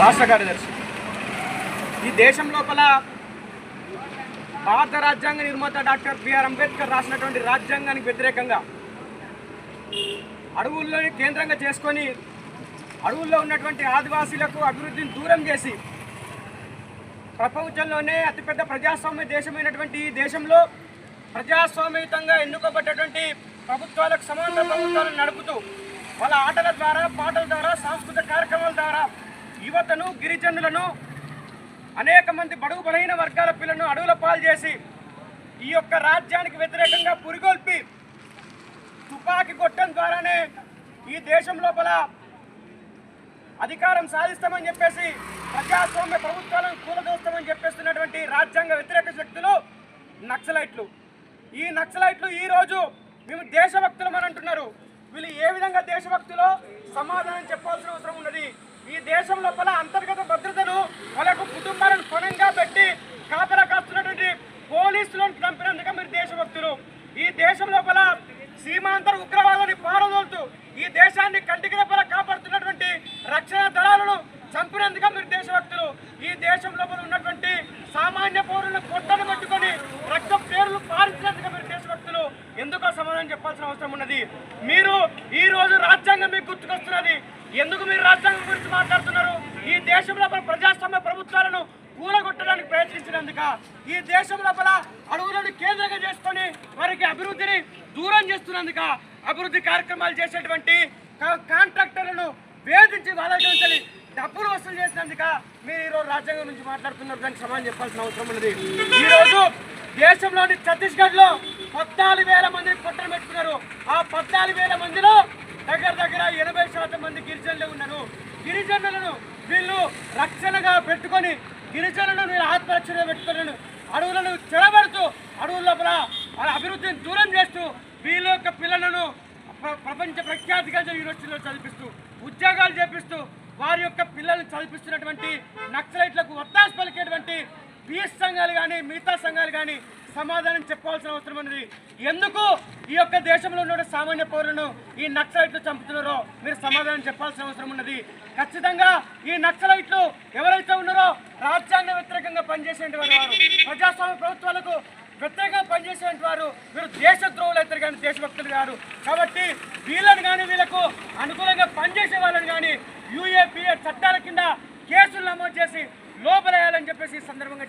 రాష్ట్ర కార్యదర్శి. ఈ దేశం లోపల భారత రాజ్యాంగ నిర్మాత డాక్టర్ బిఆర్ అంబేద్కర్ రాసినటువంటి రాజ్యాంగానికి వ్యతిరేకంగా అడవుల్లోని కేంద్రంగా చేసుకొని అడవుల్లో ఉన్నటువంటి ఆదివాసీలకు అభివృద్ధిని దూరం చేసి ప్రపంచంలోనే అతిపెద్ద ప్రజాస్వామ్య దేశమైనటువంటి ఈ దేశంలో ప్రజాస్వామ్యతంగా ఎన్నుకోబడ్డటువంటి ప్రభుత్వాలకు సమాన ప్రభుత్వాలను నడుపుతూ వాళ్ళ ఆటల ద్వారా పాటల ద్వారా సాంస్కృతిక కార్యక్రమాల ద్వారా యువతను గిరిజనులను అనేక మంది బడుగు బలహీన వర్గాల పిల్లలను అడవుల పాలు చేసి ఈ యొక్క రాజ్యానికి వ్యతిరేకంగా పురిగొల్పి తుపాకీ కొట్టడం ద్వారానే ఈ దేశం లోపల అధికారం సాధిస్తామని చెప్పేసి ప్రజాస్వామ్య ప్రభుత్వాలను కూలదోస్తామని చెప్పేస్తున్నటువంటి రాజ్యాంగ వ్యతిరేక శక్తులు నక్సలైట్లు. ఈ నక్సలైట్లు ఈ రోజు మేము దేశభక్తులం అని అంటున్నారు. వీళ్ళు ఏ విధంగా దేశభక్తులు సమాధానం దేశం లోపల అంతర్గత భద్రతను వాళ్ళకు కుటుంబాలను పణంగా పెట్టి కాపలా కాస్తున్నటువంటి పోలీసులను చంపినందుకు మీరు దేశభక్తులు. ఈ దేశం లోపల సీమాంతర ఉగ్రవాదాన్ని పారదోలుతూ ఈ దేశాన్ని కంటికి రెప్పలా కాపాడుతున్నటువంటి రక్షణ దళాలను చంపినందుకు మీరు దేశభక్తులు. ఈ దేశం లోపల ఉన్నటువంటి సామాన్య పౌరులను కొట్టను పట్టుకొని రక్త పేర్లు పారించినందుకు మీరు దేశభక్తులు. ఎందుకో సమాధానం చెప్పాల్సిన అవసరం ఉన్నది. మీరు ఈ రోజు రాజ్యాంగం మీకు గుర్తుకొస్తున్నది. ఎందుకు మీరు రాజ్యాంగం గురించి మాట్లాడుతున్నారు ఈ దేశం లోపల ప్రజాస్వామ్య ప్రభుత్వాలను కూలగొట్టడానికి చేసినందుక ఈ దేశం లోపల అడవులను కేంద్రంగా చేసుకొని వారికి అభివృద్ధిని దూరం చేస్తున్నందుక అభివృద్ధి కార్యక్రమాలు చేసేటువంటి కా- కాంట్రాక్టర్లను వేధించి వాళ్ళ నుంచి డబ్బులు వసూలు చేసినందుక మీరు ఈరోజు రాజ్యాంగం నుంచి మాట్లాడుతున్నారు దానికి సమాధానం చెప్పాల్సిన అవసరం ఉన్నది. ఈరోజు దేశంలోని ఛత్తీస్గఢ్లో పద్నాలుగు వేల మంది పొట్టలు పెట్టుకున్నారు. ఆ పద్నాలుగు వేల మందిలో దగ్గర దగ్గర ఎనభై శాతం మంది గిరిజనులు ఉన్నారు. గిరిజనులను వీళ్ళు రక్షణగా పెట్టుకొని గిరిజనులను నేను ఆత్మరక్షణగా పెట్టుకున్నాను అడవులను చెడబడుతూ అడవుల లోపల వాళ్ళ అభివృద్ధిని దూరం చేస్తూ వీళ్ళ యొక్క పిల్లలను ప్రపంచ ప్రఖ్యాతిగా యూనివర్సిటీలో చదివిస్తూ ఉద్యోగాలు చేపిస్తూ వారి యొక్క పిల్లల్ని చదివిస్తున్నటువంటి నక్సలైట్లకు వత్తాసు పలికేటువంటి పీఎస్ సంఘాలు కానీ మిగతా సంఘాలు కానీ సమాధానం చెప్పాల్సిన అవసరం ఉన్నది. ఎందుకు ఈ యొక్క దేశంలో ఉన్న సామాన్య పౌరులను ఈ నక్సలైట్లు చంపుతున్నారో మీరు సమాధానం చెప్పాల్సిన అవసరం ఉన్నది. ఖచ్చితంగా ఈ నక్సలైట్లు ఎవరైతే ఉన్నారో రాజ్యాంగ వ్యతిరేకంగా పనిచేసేటువంటి వారు ప్రజాస్వామ్య ప్రభుత్వాలకు వ్యతిరేకంగా పనిచేసేటువంటి వారు. దేశ దేశద్రోహులు అయితే కానీ దేశభక్తులు కాదు. కాబట్టి వీళ్ళని కానీ వీళ్ళకు అనుకూలంగా పనిచేసే వాళ్ళని కానీ యూఏపీఏ చట్టాల కింద కేసులు నమోదు చేసి లోపలేయాలని చెప్పేసి ఈ సందర్భంగా